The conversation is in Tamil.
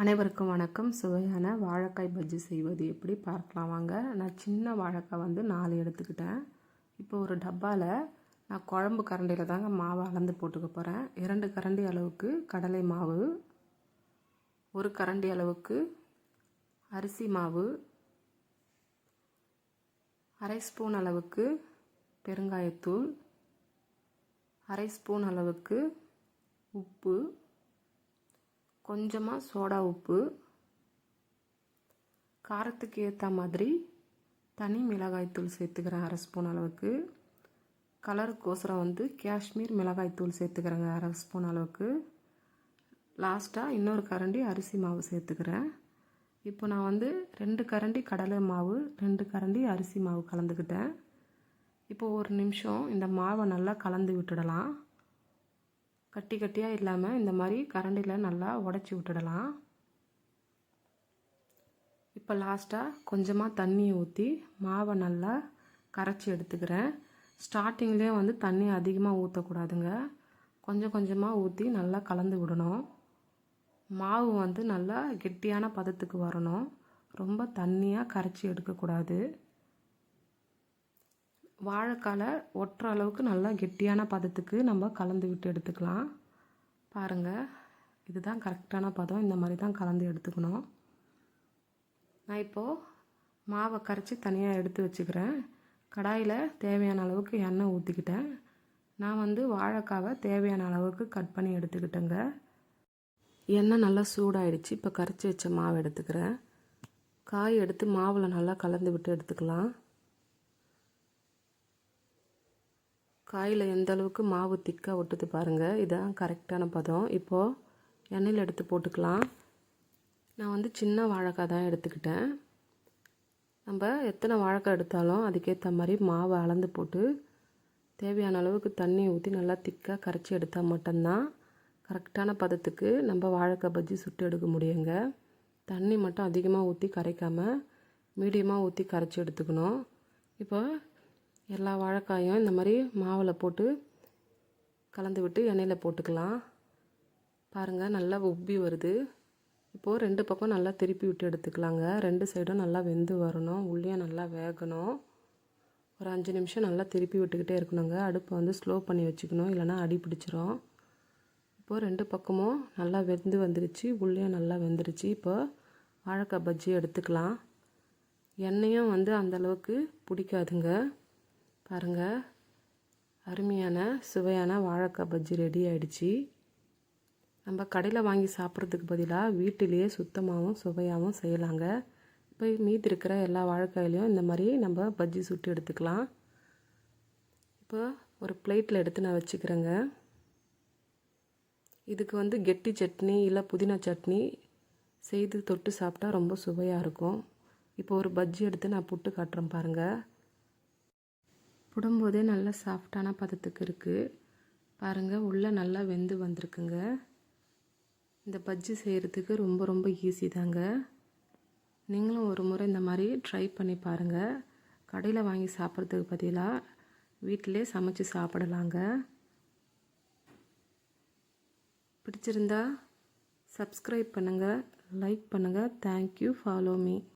அனைவருக்கும் வணக்கம். சுவையான வாழைக்காய் பஜ்ஜி செய்வது எப்படி? பார்க்கலாம் வாங்க. நான் சின்ன வாழைக்காய் வந்து நாலு எடுத்துக்கிட்டேன். இப்போ ஒரு டப்பாவில் நான் குழம்பு கரண்டியில் தாங்க மாவு அளந்து போட்டுக்க போகிறேன் இரண்டு கரண்டி அளவுக்கு கடலை மாவு ஒரு கரண்டி அளவுக்கு அரிசி மாவு அரை ஸ்பூன் அளவுக்கு பெருங்காயத்தூள் அரை ஸ்பூன் அளவுக்கு உப்பு கொஞ்சமாக சோடா உப்பு காரத்துக்கு ஏற்ற மாதிரி தனி மிளகாய்த்தூள் சேர்த்துக்கிறேன் அரை ஸ்பூன் அளவுக்கு கலருக்கோசரம் வந்து காஷ்மீர் மிளகாய்த்தூள் சேர்த்துக்கிறேங்க அரை ஸ்பூன் அளவுக்கு. லாஸ்ட்டாக இன்னொரு கரண்டி அரிசி மாவு சேர்த்துக்கிறேன். இப்போ நான் வந்து ரெண்டு கரண்டி கடலை மாவு ரெண்டு கரண்டி அரிசி மாவு கலந்துக்கிட்டேன். இப்போ ஒரு நிமிஷம் இந்த மாவை நல்லா கலந்து விட்டுடலாம். கட்டி கட்டியாக இல்லாமல் இந்த மாதிரி கரண்டியில் நல்லா உடச்சி விட்டுடலாம். இப்போ லாஸ்ட்டாக கொஞ்சமாக தண்ணியை ஊற்றி மாவை நல்லா கரைச்சி எடுத்துக்கிறேன். ஸ்டார்டிங்லேயே வந்து தண்ணி அதிகமாக ஊற்றக்கூடாதுங்க கொஞ்சம் கொஞ்சமாக ஊற்றி நல்லா கலந்து விடணும். மாவு வந்து நல்லா கெட்டியான பதத்துக்கு வரணும். ரொம்ப தண்ணியாக கரைச்சி எடுக்கக்கூடாது. வாழைக்காலை ஒட்டுற அளவுக்கு நல்லா கெட்டியான பதத்துக்கு நம்ம கலந்து விட்டு எடுத்துக்கலாம். பாருங்கள் இதுதான் கரெக்டான பதம். இந்த மாதிரி தான் கலந்து எடுத்துக்கணும். நான் இப்போது மாவை கரைச்சி தனியாக எடுத்து வச்சுக்கிறேன். கடாயில் தேவையான அளவுக்கு எண்ணெய் ஊற்றிக்கிட்டேன் நான் வந்து வாழைக்காவை தேவையான அளவுக்கு கட் பண்ணி எடுத்துக்கிட்டேங்க. எண்ணெய் நல்லா சூடாயிடுச்சு. இப்போ கரைச்சி வச்ச மாவு எடுத்துக்கிறேன். காய் எடுத்து மாவில் நல்லா கலந்து விட்டு எடுத்துக்கலாம். காயில் எந்த அளவுக்கு மாவு திக்காக ஒட்டுது பாருங்கள் இதான் கரெக்டான பதம். இப்போது எண்ணெயில் எடுத்து போட்டுக்கலாம். நான் வந்து சின்ன வாழைக்காய் தான் எடுத்துக்கிட்டேன். நம்ம எத்தனை வாழைக்காய் எடுத்தாலும் அதுக்கேற்ற மாதிரி மாவை அளந்து போட்டு தேவையான அளவுக்கு தண்ணி ஊற்றி நல்லா திக்காக கரைச்சி எடுத்தால் மட்டும்தான் கரெக்டான பதத்துக்கு நம்ம வாழைக்காய் பஜ்ஜி சுட்டு எடுக்க முடியுங்க. தண்ணி மட்டும் அதிகமாக ஊற்றி கரைக்காமல் மீடியமாக ஊற்றி கரைச்சி எடுத்துக்கணும். இப்போ எல்லா வாழைக்காயும் இந்த மாதிரி மாவில் போட்டு கலந்து விட்டு எண்ணெயில் போட்டுக்கலாம். பாருங்கள் நல்லா உப்பி வருது. இப்போது ரெண்டு பக்கம் நல்லா திருப்பி விட்டு எடுத்துக்கலாங்க. ரெண்டு சைடும் நல்லா வெந்து வரணும். உள்ளேயும் நல்லா வேகணும். ஒரு அஞ்சு நிமிஷம் நல்லா திருப்பி விட்டுக்கிட்டே இருக்கணுங்க. அடுப்பை வந்து ஸ்லோ பண்ணி வச்சுக்கணும். இல்லைனா அடி பிடிச்சிரும். இப்போது ரெண்டு பக்கமும் நல்லா வெந்து வந்துருச்சு. உள்ளேயும் நல்லா வெந்துருச்சு. இப்போ வாழைக்காய் பஜ்ஜி எடுத்துக்கலாம். எண்ணெயும் வந்து அந்தளவுக்கு பிடிக்காதுங்க. பாருங்கள் அருமையான சுவையான வாழைக்காய் பஜ்ஜி ரெடி ஆகிடுச்சி நம்ம கடையில் வாங்கி சாப்பிட்றதுக்கு பதிலாக வீட்டிலேயே சுத்தமாகவும் சுவையாகவும் செய்யலாங்க. இப்போ மீதி இருக்கிற எல்லா வாழைக்காயிலையும் இந்த மாதிரி நம்ம பஜ்ஜி சுட்டு எடுத்துக்கலாம். இப்போ ஒரு பிளேட்டில் எடுத்து நான் வச்சுக்கிறேங்க. இதுக்கு வந்து கெட்டி சட்னி இல்லை புதினா சட்னி செய்து தொட்டு சாப்பிட்டா ரொம்ப சுவையாக இருக்கும். இப்போ ஒரு பஜ்ஜி எடுத்து நான் புட்டு காட்டுறேன் பாருங்கள் சுடும்போதே நல்லா சாஃப்டான பதத்துக்கு இருக்குது பாருங்கள் உள்ளே நல்லா வெந்து வந்திருக்குங்க. இந்த பஜ்ஜி செய்கிறதுக்கு ரொம்ப ரொம்ப ஈஸி தாங்க. நீங்களும் ஒரு முறை இந்த மாதிரி ட்ரை பண்ணி பாருங்கள் கடையில் வாங்கி சாப்பிட்றதுக்கு பதிலாக வீட்டிலே சமைச்சு சாப்பிடலாங்க. பிடிச்சிருந்தா சப்ஸ்கிரைப் பண்ணுங்கள் லைக் பண்ணுங்கள் தேங்க்யூ ஃபாலோ மீ